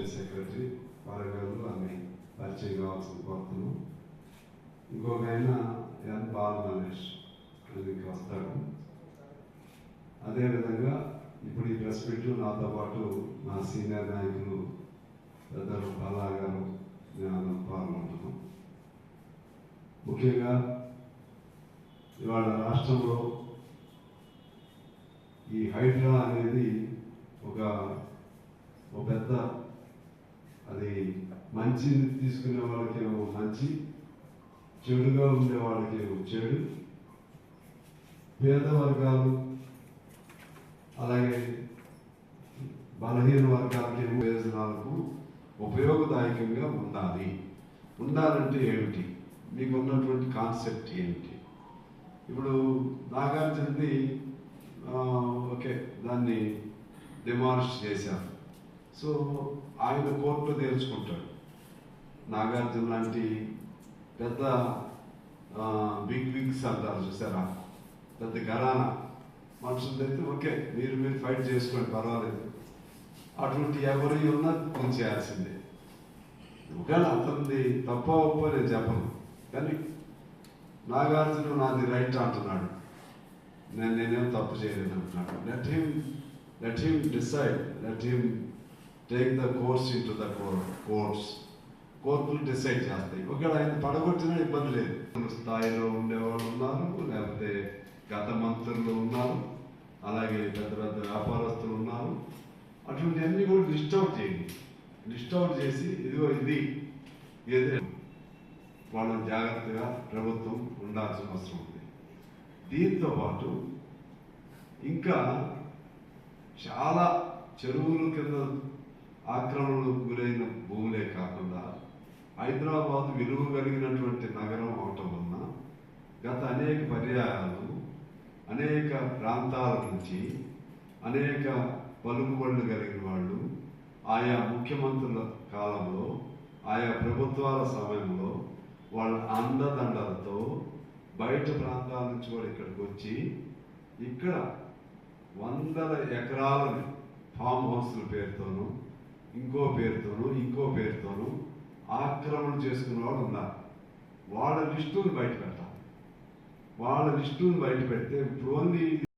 State secretary Warangal ఆమె పరిచయం కావాల్సిన కొత్తను ఇంకొక ఆయన ఎన్. బాల మహేష్ అందుకు వస్తాడు. అదేవిధంగా ఇప్పుడు ఈ ప్రెస్ మీట్లో నాతో పాటు నా సీనియర్ నాయకులు పెద్దలు బాలా గారు నేను పాల్గొంటున్నాం. ముఖ్యంగా ఇవాళ రాష్ట్రంలో ఈ హైడ్రా అనేది ఒక పెద్ద మంచిని తీసుకునే వాళ్ళకేమో మంచి చెడుగా ఉండే వాళ్ళకేమో చెడు పేద వర్గాలు అలాగే బలహీన వర్గాలకి ప్రయోజనాలకు ఉపయోగదాయకంగా ఉండాలి. ఉండాలంటే ఏమిటి? మీకు ఉన్నటువంటి కాన్సెప్ట్ ఏమిటి ఇప్పుడు నాగార్జునది ఓకే దాన్ని డిమాలిష్ చేశారు. సో ఆయన కోర్టులో తేల్చుకుంటాడు. నాగార్జున లాంటి పెద్ద బిగ్ బిగ్స్ అంటారు చూసారా? పెద్ద గరానా మనుషులైతే ఓకే మీరు మీరు ఫైట్ చేసుకోండి పర్వాలేదు. అటువంటి ఎవరి ఉన్నా పని చేయాల్సిందే. ఒకవేళ అతనిది తప్ప ఒప్పో నేను చెప్పను. కానీ నాగార్జున నాది రైట్ అంటున్నాడు. నేను నేనేం తప్పు చేయలేదు అంటున్నాడు. Let him let him decide let him take the course into the course కోర్టులు డిసైడ్ చేస్తాయి. ఒకవేళ ఆయన పడగొట్టినా ఇబ్బంది లేదు. స్థాయిలో ఉండేవాళ్ళు ఉన్నారు లేకపోతే గత మంత్రులు ఉన్నారు అలాగే పెద్ద పెద్ద వ్యాపారస్తులు ఉన్నారు. అటువంటి అన్ని కూడా లిస్ట్ అవుట్ చేయండి. లిస్ట్ అవుట్ చేసి ఇదిగో ఇది. ఏదే వాళ్ళని జాగ్రత్తగా ప్రభుత్వం ఉండాల్సిన అవసరం ఉంది. దీంతో పాటు ఇంకా చాలా చెరువుల కింద ఆక్రమణకు గురై హైదరాబాద్ విలువ కలిగినటువంటి నగరం అవటం వలన గత అనేక పర్యాయాలు అనేక ప్రాంతాల నుంచి అనేక పలుకుబడులు కలిగిన వాళ్ళు ఆయా ముఖ్యమంత్రుల కాలంలో ఆయా ప్రభుత్వాల సమయంలో వాళ్ళ అండదండలతో బయట ప్రాంతాల నుంచి కూడా ఇక్కడికి వచ్చి ఇక్కడ వందల ఎకరాలని ఫామ్ హౌస్ల పేరుతోనూ ఇంకో పేరుతోనూ ఇంకో పేరుతోనూ ఆక్రమణ చేసుకున్న వాళ్ళు ఉన్నారు వాళ్ళ లిస్టుని బయట పెట్టాలి వాళ్ళ లిస్టుని బయట పెడితే ఇప్పుడు ఓన్లీ